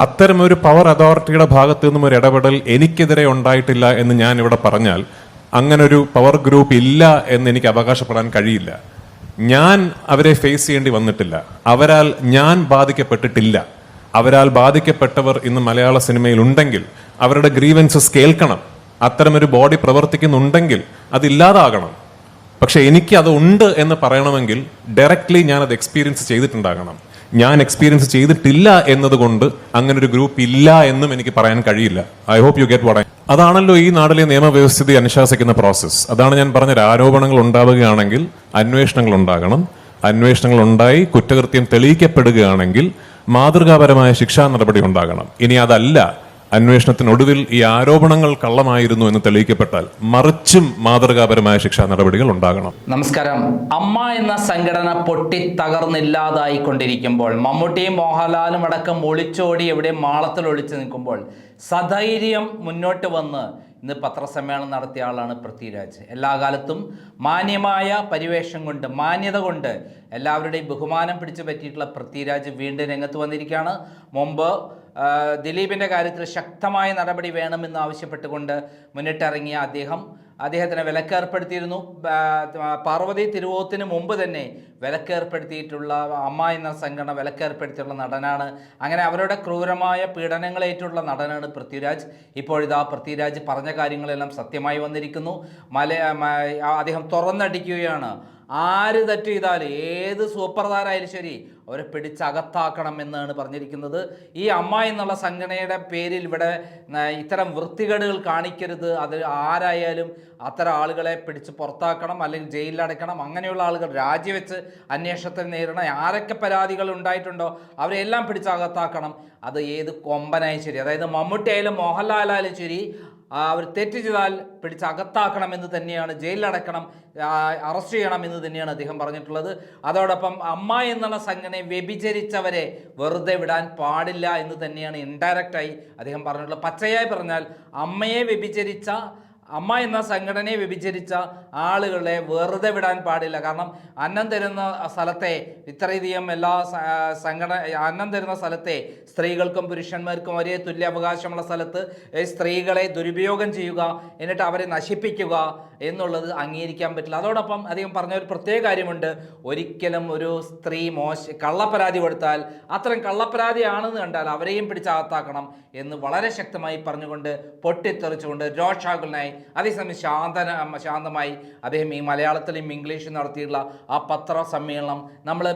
അത്തരമൊരു പവർ അതോറിറ്റിയുടെ ഭാഗത്തു നിന്നും ഒരു ഇടപെടൽ എനിക്കെതിരെ ഉണ്ടായിട്ടില്ല എന്ന് ഞാൻ ഇവിടെ പറഞ്ഞാൽ അങ്ങനെ ഒരു പവർ ഗ്രൂപ്പ് ഇല്ല എന്ന് എനിക്ക് അവകാശപ്പെടാൻ കഴിയില്ല. ഞാൻ അവരെ ഫേസ് ചെയ്യേണ്ടി വന്നിട്ടില്ല. അവരാൽ ഞാൻ ബാധിക്കപ്പെട്ടിട്ടില്ല. അവരാൽ ബാധിക്കപ്പെട്ടവർ ഇന്ന് മലയാള സിനിമയിൽ ഉണ്ടെങ്കിൽ അവരുടെ ഗ്രീവൻസസ് കേൾക്കണം. അത്തരമൊരു ബോഡി പ്രവർത്തിക്കുന്നുണ്ടെങ്കിൽ അതില്ലാതാകണം പക്ഷെ എനിക്ക് അത് ഉണ്ട് എന്ന് പറയണമെങ്കിൽ ഡയറക്ട്ലി ഞാൻ അത് എക്സ്പീരിയൻസ് ചെയ്തിട്ടുണ്ടാകണം. ഞാൻ എക്സ്പീരിയൻസ് ചെയ്തിട്ടില്ല എന്നതുകൊണ്ട് അങ്ങനെ ഒരു ഗ്രൂപ്പ് ഇല്ല എന്നും എനിക്ക് പറയാൻ കഴിയില്ല. I hope you get what അതാണല്ലോ ഈ നാട്ടിലെ നിയമവ്യവസ്ഥിതി അനുശാസിക്കുന്ന പ്രോസസ്സ് അതാണ് ഞാൻ പറഞ്ഞ ആരോപണങ്ങൾ ഉണ്ടാവുകയാണെങ്കിൽ അന്വേഷണങ്ങൾ ഉണ്ടാകണം. അന്വേഷണങ്ങൾ ഉണ്ടായി കുറ്റകൃത്യം തെളിയിക്കപ്പെടുകയാണെങ്കിൽ മാതൃകാപരമായ ശിക്ഷാ നടപടി ഉണ്ടാകണം. ഇനി അതല്ല. അന്വേഷണത്തിനൊടുവിൽ ഈ ആരോപണങ്ങൾ കള്ളമായിരുന്നു എന്ന് തെളിയിക്കപ്പെട്ടാൽ മറിച്ചും മാതൃകാപരമായ ശിക്ഷാ നടപടികൾ ഉണ്ടാകണം. നമസ്കാരം. അമ്മ എന്ന സംഘടന പൊട്ടി തകർന്നില്ലാതായിക്കൊണ്ടിരിക്കുമ്പോൾ മമ്മൂട്ടിയും മോഹൻലാലും അടക്കം ഒളിച്ചോടി എവിടെ മാളത്തിൽ ഒളിച്ചു നിൽക്കുമ്പോൾ സധൈര്യം മുന്നോട്ട് വന്ന് ഇന്ന് പത്രസമ്മേളനം നടത്തിയ ആളാണ് പൃഥ്വിരാജ്. എല്ലാ കാലത്തും മാന്യമായ പരിവേഷം കൊണ്ട് മാന്യത കൊണ്ട് എല്ലാവരുടെയും ബഹുമാനം പിടിച്ചു പറ്റിയിട്ടുള്ള പൃഥ്വിരാജ് വീണ്ടും രംഗത്ത് വന്നിരിക്കുകയാണ്. മുമ്പ് ദിലീപിന്റെ കാര്യത്തിൽ ശക്തമായ നടപടി വേണമെന്ന് ആവശ്യപ്പെട്ടുകൊണ്ട് മുന്നിട്ടിറങ്ങിയ അദ്ദേഹം അദ്ദേഹത്തിന് വിലക്കേർപ്പെടുത്തിയിരുന്നു. പാർവതി തിരുവോത്തിന് മുമ്പ് തന്നെ വിലക്കേർപ്പെടുത്തിയിട്ടുള്ള അമ്മ എന്ന സംഘടന വിലക്കേർപ്പെടുത്തിയിട്ടുള്ള നടനാണ്. അങ്ങനെ അവരുടെ ക്രൂരമായ പീഡനങ്ങളേറ്റുള്ള നടനാണ് പൃഥ്വിരാജ്. ഇപ്പോഴിതാ പൃഥ്വിരാജ് പറഞ്ഞ കാര്യങ്ങളെല്ലാം സത്യമായി വന്നിരിക്കുന്നു. മല അദ്ദേഹം തുറന്നടിക്കുകയാണ്. ആര് തെറ്റ് ചെയ്താലും ഏത് സൂപ്പർ ശരി അവരെ പിടിച്ചകത്താക്കണം എന്നാണ് പറഞ്ഞിരിക്കുന്നത്. ഈ അമ്മ എന്നുള്ള സംഘടനയുടെ പേരിൽ ഇവിടെ ഇത്തരം വൃത്തികേടുകൾ കാണിക്കരുത്. അത് ആരായാലും അത്തരം ആളുകളെ പിടിച്ച് പുറത്താക്കണം അല്ലെങ്കിൽ ജയിലിലടക്കണം അങ്ങനെയുള്ള ആളുകൾ രാജിവെച്ച് അന്വേഷണത്തിന് നേരിടണം. ആരൊക്കെ പരാതികൾ ഉണ്ടായിട്ടുണ്ടോ അവരെല്ലാം പിടിച്ചകത്താക്കണം അത് ഏത് കൊമ്പനായാലും ശരി അതായത് മമ്മൂട്ടി ആയാലും മോഹൻലാലായാലും ശരി അവർ തെറ്റ് ചെയ്താൽ പിടിച്ച് അകത്താക്കണം എന്ന് തന്നെയാണ് ജയിലിലടക്കണം അറസ്റ്റ് ചെയ്യണം എന്ന് തന്നെയാണ് അദ്ദേഹം പറഞ്ഞിട്ടുള്ളത്. അതോടൊപ്പം അമ്മ എന്നുള്ള സംഘടനയെ വ്യഭിചരിച്ചവരെ വെറുതെ വിടാൻ പാടില്ല എന്ന് തന്നെയാണ് ഇൻഡയറക്റ്റായി അദ്ദേഹം പറഞ്ഞിട്ടുള്ളത്. പച്ചയായി പറഞ്ഞാൽ അമ്മയെ വ്യഭിചരിച്ച അമ്മ എന്ന സംഘടനയെ വ്യഭിചരിച്ച ആളുകളെ വെറുതെ വിടാൻ പാടില്ല. കാരണം അന്നം തരുന്ന സ്ഥലത്തെ ഇത്രയധികം എല്ലാ സംഘടന അന്നം തരുന്ന സ്ഥലത്തെ സ്ത്രീകൾക്കും പുരുഷന്മാർക്കും ഒരേ തുല്യ അവകാശമുള്ള സ്ഥലത്ത് സ്ത്രീകളെ ദുരുപയോഗം ചെയ്യുക എന്നിട്ട് അവരെ നശിപ്പിക്കുക എന്നുള്ളത് അംഗീകരിക്കാൻ പറ്റില്ല. അതോടൊപ്പം അദ്ദേഹം പറഞ്ഞ ഒരു പ്രത്യേക കാര്യമുണ്ട്. ഒരിക്കലും ഒരു സ്ത്രീ മോശ കള്ളപ്പരാതി കൊടുത്താൽ അത്തരം കള്ളപ്പരാതിയാണെന്ന് കണ്ടാൽ അവരെയും പിടിച്ചകത്താക്കണം എന്ന് വളരെ ശക്തമായി പറഞ്ഞുകൊണ്ട് പൊട്ടിത്തെറിച്ചുകൊണ്ട് രോഷാകുലനായി അതേസമയം ശാന്തന ശാന്തമായി അദ്ദേഹം ഈ മലയാളത്തിലും ഇംഗ്ലീഷും നടത്തിയിട്ടുള്ള ആ പത്ര സമ്മേളനം നമ്മൾ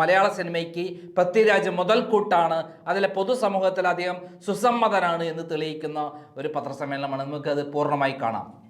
മലയാള സിനിമയ്ക്ക് പൃഥ്വിരാജ് മുതൽക്കൂട്ടാണ് അതിലെ പൊതുസമൂഹത്തിൽ അദ്ദേഹം സുസമ്മതനാണ് എന്ന് തെളിയിക്കുന്ന ഒരു പത്രസമ്മേളനമാണ്. നമുക്കത് പൂർണമായി കാണാം.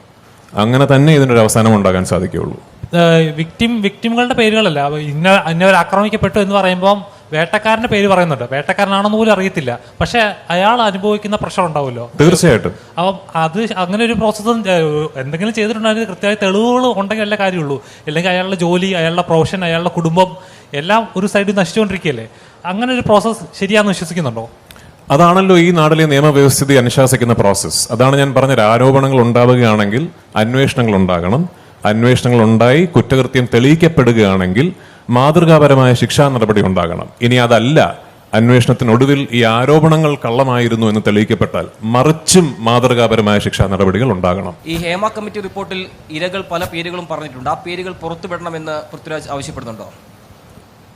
അങ്ങനെ തന്നെ ഇതിനൊരു അവസാനം ഉണ്ടാകാൻ സാധിക്കുകയുള്ളൂ. വിക്ടിം വിക്ടിമുകളുടെ പേരുകളല്ല. ഇന്ന ഇന്നവർ ആക്രമിക്കപ്പെട്ടു എന്ന് പറയുമ്പോൾ വേട്ടക്കാരന്റെ പേര് പറയുന്നുണ്ട്. വേട്ടക്കാരനാണെന്ന് പോലും അറിയത്തില്ല. പക്ഷെ അയാൾ അനുഭവിക്കുന്ന പ്രഷർ ഉണ്ടാവുമല്ലോ. തീർച്ചയായിട്ടും. അപ്പം അത് അങ്ങനെ ഒരു പ്രോസസ്സ് എന്തെങ്കിലും ചെയ്തിട്ടുണ്ടെങ്കിൽ കൃത്യമായ തെളിവുകൾ ഉണ്ടെങ്കിൽ അല്ലേ കാര്യമുള്ളൂ. അല്ലെങ്കിൽ അയാളുടെ ജോലി അയാളുടെ പ്രൊഫഷൻ അയാളുടെ കുടുംബം എല്ലാം ഒരു സൈഡിൽ നശിച്ചുകൊണ്ടിരിക്കുകയല്ലേ? അങ്ങനെ ഒരു പ്രോസസ്സ് ശരിയാണെന്ന് വിശ്വസിക്കുന്നുണ്ടോ? അതാണല്ലോ ഈ നാട്ടിലെ നിയമവ്യവസ്ഥിതി അനുശാസിക്കുന്ന പ്രോസസ്സ് അതാണ് ഞാൻ പറഞ്ഞ ആരോപണങ്ങൾ ഉണ്ടാവുകയാണെങ്കിൽ അന്വേഷണങ്ങൾ ഉണ്ടാകണം. അന്വേഷണങ്ങൾ ഉണ്ടായി കുറ്റകൃത്യം തെളിയിക്കപ്പെടുകയാണെങ്കിൽ മാതൃകാപരമായ ശിക്ഷാ നടപടി ഉണ്ടാകണം. ഇനി അതല്ല. അന്വേഷണത്തിനൊടുവിൽ ഈ ആരോപണങ്ങൾ കള്ളമായിരുന്നു എന്ന് തെളിയിക്കപ്പെട്ടാൽ മറിച്ചും മാതൃകാപരമായ ശിക്ഷാ നടപടികൾ ഉണ്ടാകണം. ഈ ഹേമ കമ്മിറ്റി റിപ്പോർട്ടിൽ ഇരകൾ പല പേരുകളും പറഞ്ഞിട്ടുണ്ട്. ആ പേരുകൾ പുറത്തുവിടണമെന്ന് പൃഥ്വിരാജ് ആവശ്യപ്പെടുന്നുണ്ടോ?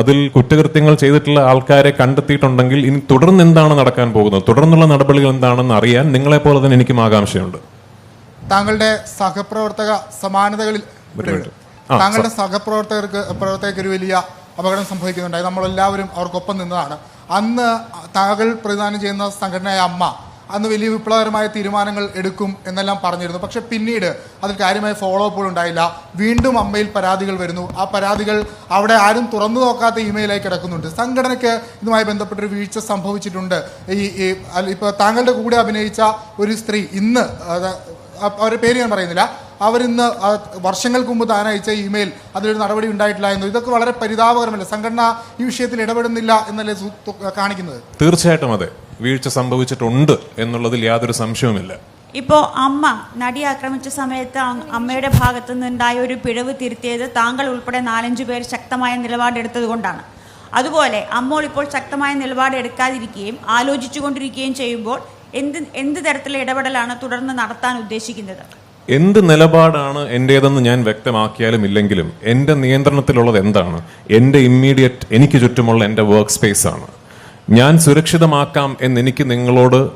അതിൽ കുറ്റകൃത്യങ്ങൾ ചെയ്തിട്ടുള്ള ആൾക്കാരെ കണ്ടെത്തിയിട്ടുണ്ടെങ്കിൽ ഇനി തുടർന്ന് എന്താണ് നടക്കാൻ പോകുന്നത്? തുടർന്നുള്ള നടപടികൾ എന്താണെന്ന് അറിയാൻ നിങ്ങളെ പോലെ തന്നെ എനിക്കും ആകാംക്ഷയുണ്ട്. താങ്കളുടെ സഹപ്രവർത്തക സമാനതകളിൽ താങ്കളുടെ സഹപ്രവർത്തകർക്ക് പ്രവർത്തകർക്ക് ഒരു വലിയ അപകടം സംഭവിക്കുന്നുണ്ടായി. നമ്മളെല്ലാവരും അവർക്കൊപ്പം നിന്നതാണ്. അന്ന് താങ്കൾ പ്രതിദാനം ചെയ്യുന്ന സംഘടനയായ അമ്മ അന്ന് വലിയ വിപ്ലവകരമായ തീരുമാനങ്ങൾ എടുക്കും എന്നെല്ലാം പറഞ്ഞിരുന്നു. പക്ഷെ പിന്നീട് അതിൽ കാര്യമായ ഫോളോ അപ്പുകൾ ഉണ്ടായില്ല. വീണ്ടും അമ്മയിൽ പരാതികൾ വരുന്നു. ആ പരാതികൾ അവിടെ ആരും തുറന്നു നോക്കാത്ത ഇമെയിലായി കിടക്കുന്നുണ്ട്. സംഘടനയ്ക്ക് ഇതുമായി ബന്ധപ്പെട്ടൊരു വീഴ്ച സംഭവിച്ചിട്ടുണ്ട്. ഈ ഇപ്പോൾ ഇപ്പൊ താങ്കളുടെ കൂടെ അഭിനയിച്ച ഒരു സ്ത്രീ ഇന്ന് അവരുടെ പേര് ഞാൻ പറയുന്നില്ല. അവരിന്ന് വർഷങ്ങൾക്ക് മുമ്പ് താൻ അയച്ച ഇമെയിൽ അതിലൊരു നടപടി ഉണ്ടായിട്ടില്ല എന്നു. ഇതൊക്കെ വളരെ പരിതാപകരമല്ല? സംഘടന ഈ വിഷയത്തിൽ ഇടപെടുന്നില്ല എന്നല്ലേ കാണിക്കുന്നത്? തീർച്ചയായിട്ടും അതെ. വീഴ്ച സംഭവിച്ചിട്ടുണ്ട് എന്നുള്ളതിൽ യാതൊരു സംശയവുമില്ല. ഇപ്പോ അമ്മ നടി ആക്രമിച്ച സമയത്ത് അമ്മയുടെ ഭാഗത്തു നിന്നുണ്ടായ ഒരു പിഴവ് തിരുത്തിയത് താങ്കൾ ഉൾപ്പെടെ നാലഞ്ചു പേർ ശക്തമായ നിലപാടെടുത്തത് കൊണ്ടാണ്. അതുപോലെ അമ്മോൾ ഇപ്പോൾ ശക്തമായ നിലപാടെടുക്കാതിരിക്കുകയും ആലോചിച്ചു ആലോചിച്ചുകൊണ്ടിരിക്കുകയും ചെയ്യുമ്പോൾ എന്ത് എന്ത് തരത്തിലുള്ള ഇടപെടലാണ് തുടർന്ന് നടത്താൻ ഉദ്ദേശിക്കുന്നത്? എന്ത് നിലപാടാണ് എന്റേതെന്ന് ഞാൻ വ്യക്തമാക്കിയാലും ഇല്ലെങ്കിലും എന്റെ നിയന്ത്രണത്തിലുള്ളത് എന്താണ്? എന്റെ ഇമ്മീഡിയറ്റ് എനിക്ക് ചുറ്റുമുള്ള എന്റെ വർക്ക് സ്പേസ് ആണ്. ഞാൻ സുരക്ഷിതമാക്കാം എന്ന് എനിക്ക് നിങ്ങളോട്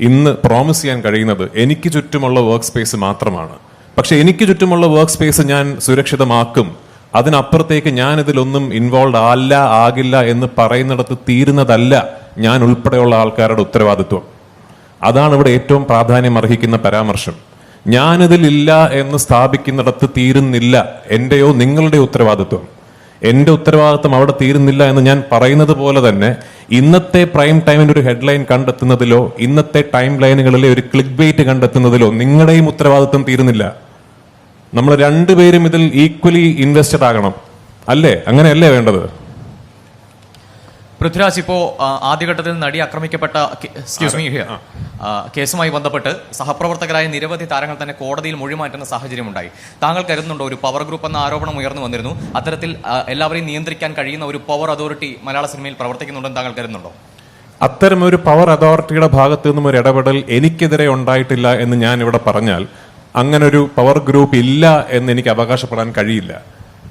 ഇന്ന് പ്രോമിസ് ചെയ്യാൻ കഴിയുന്നത് എനിക്ക് ചുറ്റുമുള്ള വർക്ക് സ്പേസ് മാത്രമാണ്. പക്ഷെ എനിക്ക് ചുറ്റുമുള്ള വർക്ക് സ്പേസ് ഞാൻ സുരക്ഷിതമാക്കും. അതിനപ്പുറത്തേക്ക് ഞാൻ ഇതിലൊന്നും ഇൻവോൾവ് അല്ല ആകില്ല എന്ന് പറയുന്നിടത്ത് തീരുന്നതല്ല ഞാൻ ഉൾപ്പെടെയുള്ള ആൾക്കാരുടെ ഉത്തരവാദിത്വം. അതാണ് ഇവിടെ ഏറ്റവും പ്രാധാന്യം അർഹിക്കുന്ന പരാമർശം. ഞാനിതിലില്ല എന്ന് സ്ഥാപിക്കുന്നിടത്ത് തീരുന്നില്ല എന്റെയോ നിങ്ങളുടെ ഉത്തരവാദിത്വം. എന്റെ ഉത്തരവാദിത്വം അവിടെ തീരുന്നില്ല എന്ന് ഞാൻ പറയുന്നത് പോലെ തന്നെ ഇന്നത്തെ പ്രൈം ടൈമിന്റെ ഒരു ഹെഡ്ലൈൻ കണ്ടെത്തുന്നതിലോ ഇന്നത്തെ ടൈം ലൈനുകളിലെ ഒരു ക്ലിക്ക് ബെയ്റ്റ് കണ്ടെത്തുന്നതിലോ നിങ്ങളുടെയും ഉത്തരവാദിത്വം തീരുന്നില്ല. നമ്മൾ രണ്ടുപേരും ഇതിൽ ഈക്വലി ഇൻവെസ്റ്റഡ് ആകണം. അല്ലേ? അങ്ങനെയല്ലേ വേണ്ടത്? പൃഥ്വിരാജ് ഇപ്പോ ആദ്യഘട്ടത്തിൽ നടി ആക്രമിക്കപ്പെട്ട എക്സ്ക്യൂസ് മീ ഹിയർ കേസുമായി ബന്ധപ്പെട്ട് സഹപ്രവർത്തകരായ നിരവധി താരങ്ങൾ തന്നെ കോടതിയിൽ മൊഴി മാറ്റുന്ന സാഹചര്യമുണ്ടായി. താങ്കൾ കരുതുന്നുണ്ടോ ഒരു പവർ ഗ്രൂപ്പ് എന്ന ആരോപണം ഉയർന്നു വന്നിരുന്നു? അത്തരത്തിൽ എല്ലാവരെയും നിയന്ത്രിക്കാൻ കഴിയുന്ന ഒരു പവർ അതോറിറ്റി മലയാള സിനിമയിൽ പ്രവർത്തിക്കുന്നുണ്ടെന്ന് താങ്കൾ കരുതുന്നുണ്ടോ? അത്തരം ഒരു പവർ അതോറിറ്റിയുടെ ഭാഗത്തു നിന്നും ഒരു ഇടപെടൽ എനിക്കെതിരെ ഉണ്ടായിട്ടില്ല എന്ന് ഞാൻ ഇവിടെ പറഞ്ഞാൽ അങ്ങനൊരു പവർ ഗ്രൂപ്പ് ഇല്ല എന്ന് എനിക്ക് അവകാശപ്പെടാൻ കഴിയില്ല.